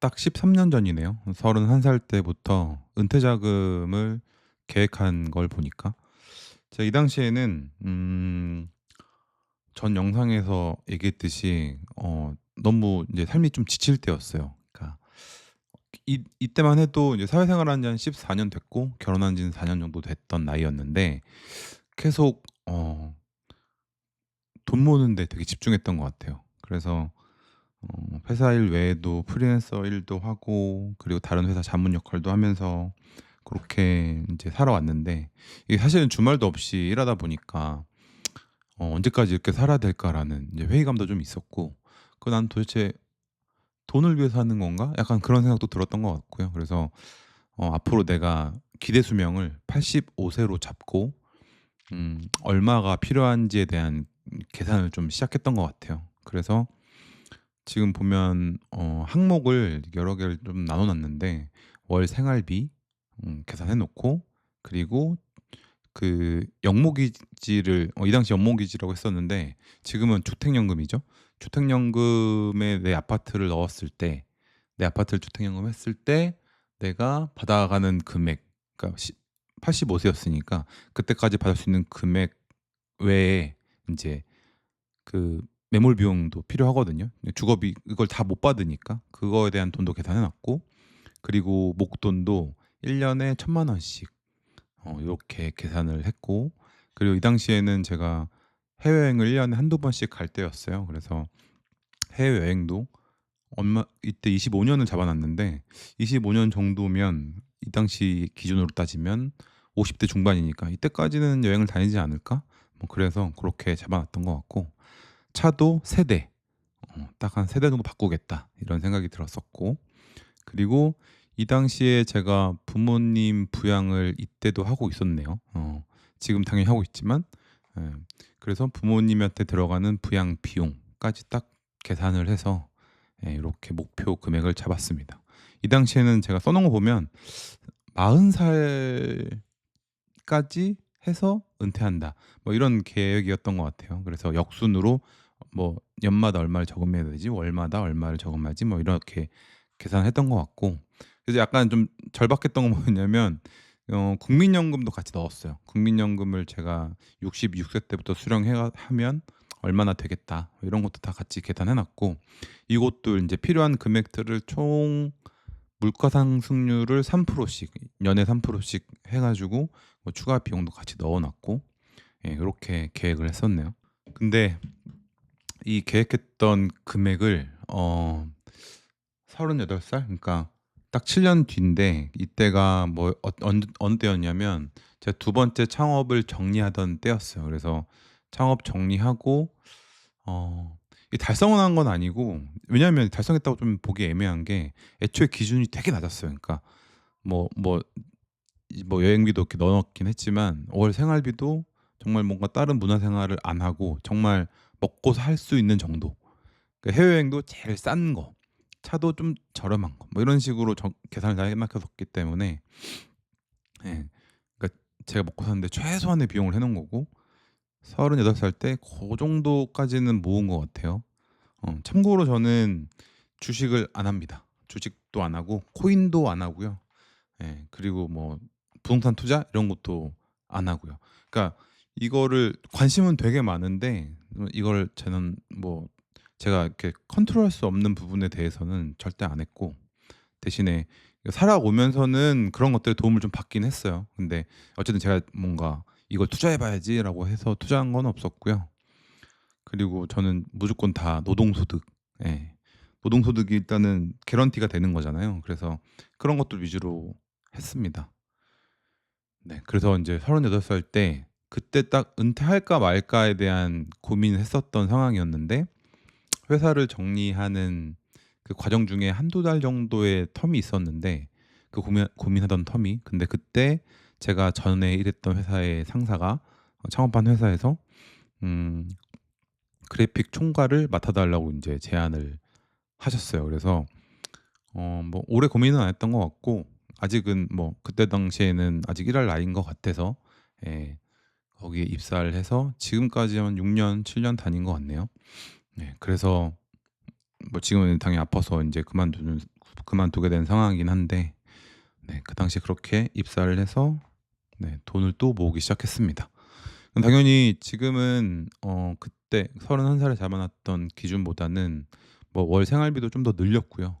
딱 13년 전이네요. 31살 때부터 은퇴 자금을 계획한 걸 보니까 제가 이 당시에는 음 전 영상에서 얘기했듯이 어 너무 이제 삶이 좀 지칠 때였어요. 그러니까 이 이때만 해도 이제 사회생활한 지 한 14년 됐고 결혼한 지는 4년 정도 됐던 나이였는데 계속 어 돈 모으는 데 되게 집중했던 것 같아요. 그래서 어 회사 일 외에도 프리랜서 일도 하고 그리고 다른 회사 자문 역할도 하면서 그렇게 인제 살아왔는데 이게 사실은 주말도 없이 일하다 보니까 어 '언제까지 이렇게 살아야 될까.'라는 이제 회의감도 좀 있었고 그 '난 도대체 돈을 위해서 사는 건가?' 약간 그런 생각도 들었던 것 같고요. 그래서 어 앞으로 내가 기대 수명을 85 세로 잡고 음 얼마가 필요한지에 대한 계산을 좀 시작했던 것 같아요. 그래서 지금 보면 어 항목을 여러 개를 좀 나눠 놨는데 월 생활비 음 계산해 놓고 그리고 그 연모기지를 어 이 당시 연모기지라고 했었는데 지금은 주택연금이죠. 주택연금에 내 아파트를 넣었을 때 내 아파트를 주택연금 했을 때 내가 받아가는 금액 그러니까 시85 세였으니까 그때까지 받을 수 있는 금액 외에 인제 그 매몰 비용도 필요하거든요. 네 주거비 이걸 다 못 받으니까 그거에 대한 돈도 계산해 놨고 그리고 목돈도 1 년에 1,000만 원씩 어 요렇게 계산을 했고 그리고 이 당시에는 제가 해외여행을 1 년에 한두 번씩 갈 때였어요. 그래서 해외여행도 얼마 이때 25 년을 잡아 놨는데 25년 정도면 이 당시 기준으로 따지면 50대 중반이니까 '이때까지는 여행을 다니지 않을까?' 뭐 그래서 고렇게 잡아 놨던 것 같고 차도 세대 어 딱한 '세 대 정도 바꾸겠다.' 이런 생각이 들었었고 그리고 이 당시에 제가 부모님 부양을 이때도 하고 있었네요. 어 지금 당연히 하고 있지만 예 그래서 부모님한테 들어가는 부양 비용까지 딱 계산을 해서 예 요렇게 목표 금액을 잡았습니다. 이 당시에는 제가 써 놓은 거 보면 '40 살까지 해서 은퇴한다.' 뭐 이런 계획이었던 것 같아요. 그래서 역순으로 뭐 연마다 얼마를 저금해야 되지 월마다 얼마를 저금하지 뭐 이렇게 계산했던 것 같고 그래서 약간 좀 절박했던 건 뭐였냐면 어 국민연금도 같이 넣었어요. 국민연금을 제가 66세 때부터 수령해 가 하면 얼마나 되겠다 뭐 이런 것도 다 같이 계산해 놨고 이것도 인제 필요한 금액들을 총 물가 상승률을 3%씩 연에 3%씩 해 가지고 뭐 추가 비용도 같이 넣어 놨고 예 요렇게 계획을 했었네요. 근데 이 계획했던 금액을 어 38 살 그러니까 딱 7년 뒤인데 이때가 뭐 어 언 어느 때였냐면 제가 두 번째 창업을 정리하던 때였어요. 그래서 창업 정리하고 어 이 달성은 한건 아니고 왜냐하면 달성했다고 좀 보기 애매한 게 애초에 기준이 되게 낮았어요. 그러니까 뭐뭐이뭐 여행비도 이렇게 넣어 놓긴 했지만 월 생활비도 정말 뭔가 다른 문화 생활을 안 하고 정말 먹고 살 수 있는 정도. 그 해외여행도 제일 싼 거, 차도 좀 저렴한 거 뭐 이런 식으로 정 계산을 다 해 막혔었기 때문에 예 그러니까 제가 먹고 사는데 최소한의 비용을 해 놓은 거고 38살 때고 정도까지는 모은 것 같아요. 어 참고로 저는 주식을 안 합니다. 주식도 안 하고 코인도 안 하고요. 예 그리고 뭐 부동산 투자 이런 것도 안 하고요. 그러니까 이거를 관심은 되게 많은데 어 이걸 저는 뭐 제가 이렇게 컨트롤할 수 없는 부분에 대해서는 절대 안 했고 대신에 살아오면서는 그런 것들에 도움을 좀 받긴 했어요. 근데 어쨌든 제가 뭔가 '이걸 투자해 봐야지.'라고 해서 투자한 건 없었고요. 그리고 저는 무조건 다 노동소득 예. 노동소득이 일단은 개런티가 되는 거잖아요. 그래서 그런 것들 위주로 했습니다. 네. 그래서 인제 38살 때 그때 딱 '은퇴할까 말까.'에 대한 고민을 했었던 상황이었는데 회사를 정리하는 그 과정 중에 한두 달 정도의 텀이 있었는데 그 고민 고민하던 텀이 근데 그때 제가 전에 일했던 회사의 상사가 어 창업한 회사에서 음 그래픽 총괄을 맡아 달라고 인제 제안을 하셨어요. 그래서 어 뭐 오래 고민은 안 했던 것 같고 아직은 뭐 그때 당시에는 아직 일할 나이인 것 같아서 예 거기에 입사를 해서 지금까지 한 6 년, 7년 다닌 것 같네요. 네. 그래서 뭐 지금은 당연히 아파서 인제 그만두는 그만두게 된 상황이긴 한데 네 그 당시에 그렇게 입사를 해서 네 돈을 또 모으기 시작했습니다. 당연히 지금은 어 그때 31 살에 잡아 놨던 기준보다는 뭐 월 생활비도 좀 더 늘렸고요.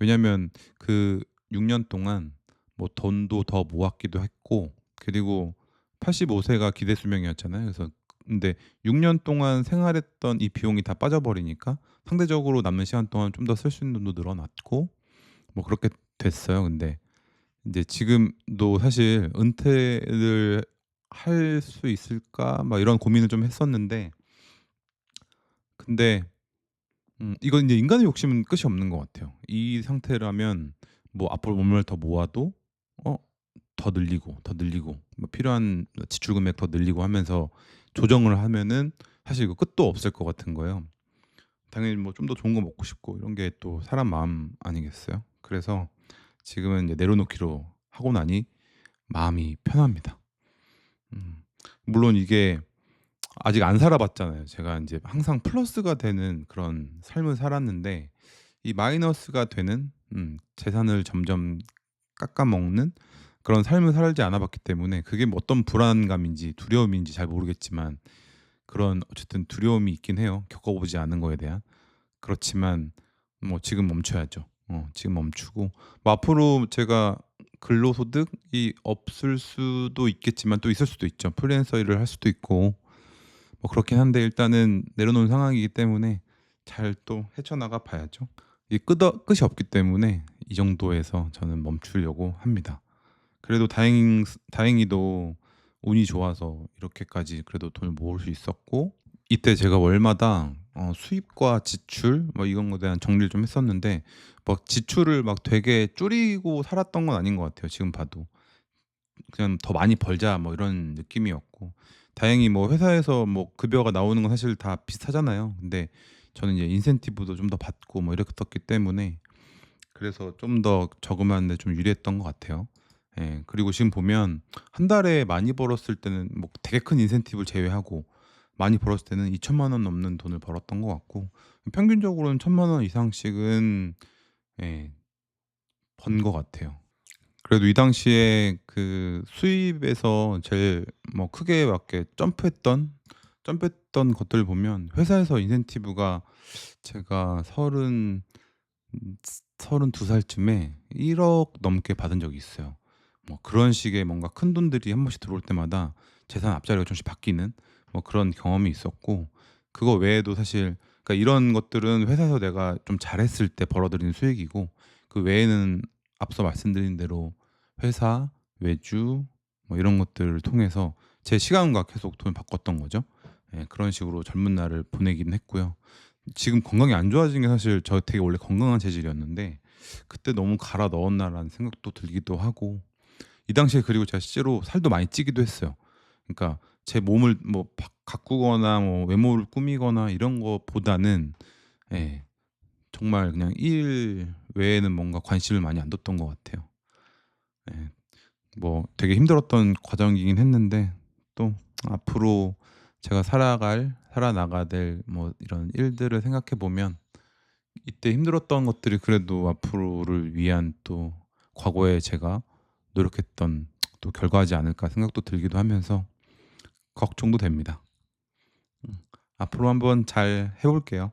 왜냐면 그 6년 동안 뭐 돈도 더 모았기도 했고 그리고 85 세가 기대 수명이었잖아요. 그래서 근데 6년 동안 생활했던 이 비용이 다 빠져버리니까 상대적으로 남는 시간 동안 좀 더 쓸 수 있는 돈도 늘어났고 뭐 그렇게 됐어요. 근데 인제 지금도 사실 '은퇴를 할 수 있을까?' 막 이런 고민을 좀 했었는데 근데 음 이건 이제 인간의 욕심은 끝이 없는 것 같아요. 이 상태라면 뭐 앞으로 몸을 더 모아도 어 더 늘리고, 더 늘리고 뭐 필요한 지출 금액 더 늘리고 하면서 조정을 하면은 사실 이거 끝도 없을 것 같은 거예요. 당연히 뭐 좀 더 좋은 거 먹고 싶고 이런 게 또 사람 마음 아니겠어요? 그래서 지금은 이제 내려놓기로 하고 나니 마음이 편합니다. 음. 물론 이게 아직 안 살아 봤잖아요. 제가 인제 항상 플러스가 되는 그런 삶을 살았는데 이 마이너스가 되는 음 재산을 점점 깎아 먹는 그런 삶을 살지 않아 봤기 때문에 그게 뭐 어떤 불안감인지 두려움인지 잘 모르겠지만 그런 어쨌든 두려움이 있긴 해요, 겪어 보지 않은 거에 대한. 그렇지만 뭐 지금 멈춰야죠. 어 지금 멈추고 뭐 앞으로 제가 근로소득이 없을 수도 있겠지만 또 있을 수도 있죠. 프리랜서 일을 할 수도 있고 뭐 그렇긴 한데 일단은 내려놓은 상황이기 때문에 잘 또 헤쳐나가 봐야죠. 이 끄더 끝이 없기 때문에 이 정도에서 저는 멈추려고 합니다. 그래도 다행 다행히도 운이 좋아서 이렇게까지 그래도 돈을 모을 수 있었고 이때 제가 월마다 어 수입과 지출 뭐 이런 거에 대한 정리를 좀 했었는데 막 지출을 막 되게 줄이고 살았던 건 아닌 것 같아요 지금 봐도. 그냥 '더 많이 벌자.' 뭐 이런 느낌이었고 다행히 뭐 회사에서 뭐 급여가 나오는 건 사실 다 비슷하잖아요. 근데 저는 이제 인센티브도 좀 더 받고 뭐 이랬었기 때문에 그래서 좀 더 저금하는 데 좀 유리했던 것 같아요. 예. 그리고 지금 보면 한 달에 많이 벌었을 때는 뭐 되게 큰 인센티브를 제외하고 많이 벌었을 때는 2 0 0 0만 원 넘는 돈을 벌었던 것 같고 평균적으로는 1 0 0 0만 원 이상씩은 예 번 것 같아요. 그래도 이 당시에 그 수입에서 제일 뭐 크게 막 이렇게 점프했던 점프했던 것들을 보면 회사에서 인센티브가 제가 서른 음32 살쯤에 1억 넘게 받은 적이 있어요. 뭐 그런 식의 뭔가 큰 돈들이 한 번씩 들어올 때마다 재산 앞자리가 좀씩 바뀌는 뭐 그런 경험이 있었고 그거 외에도 사실 그러니까 이런 것들은 회사에서 내가 좀 잘했을 때 벌어들이는 수익이고 그 외에는 앞서 말씀드린 대로 회사, 외주 뭐 이런 것들을 통해서 제 시간과 계속 돈을 바꿨던 거죠. 예 그런 식으로 젊은 날을 보내긴 했고요. 지금 건강이 안 좋아진 게 사실 저 되게 원래 건강한 체질이었는데 그때 너무 갈아 넣었나라는 생각도 들기도 하고 이 당시에 그리고 제가 실제로 살도 많이 찌기도 했어요. 그러니까 제 몸을 뭐바 가꾸거나 뭐 외모를 꾸미거나 이런 것보다는 예 정말 그냥 일 외에는 뭔가 관심을 많이 안 뒀던 것 같아요. 예. 뭐 되게 힘들었던 과정이긴 했는데 또 앞으로 제가 살아갈 살아나가야 될 뭐 이런 일들을 생각해 보면 이때 힘들었던 것들이 그래도 앞으로를 위한 또 과거에 제가 노력했던 또 결과지 않을까 생각도 들기도 하면서 걱정도 됩니다. 음. 앞으로 한번 잘 해 볼게요.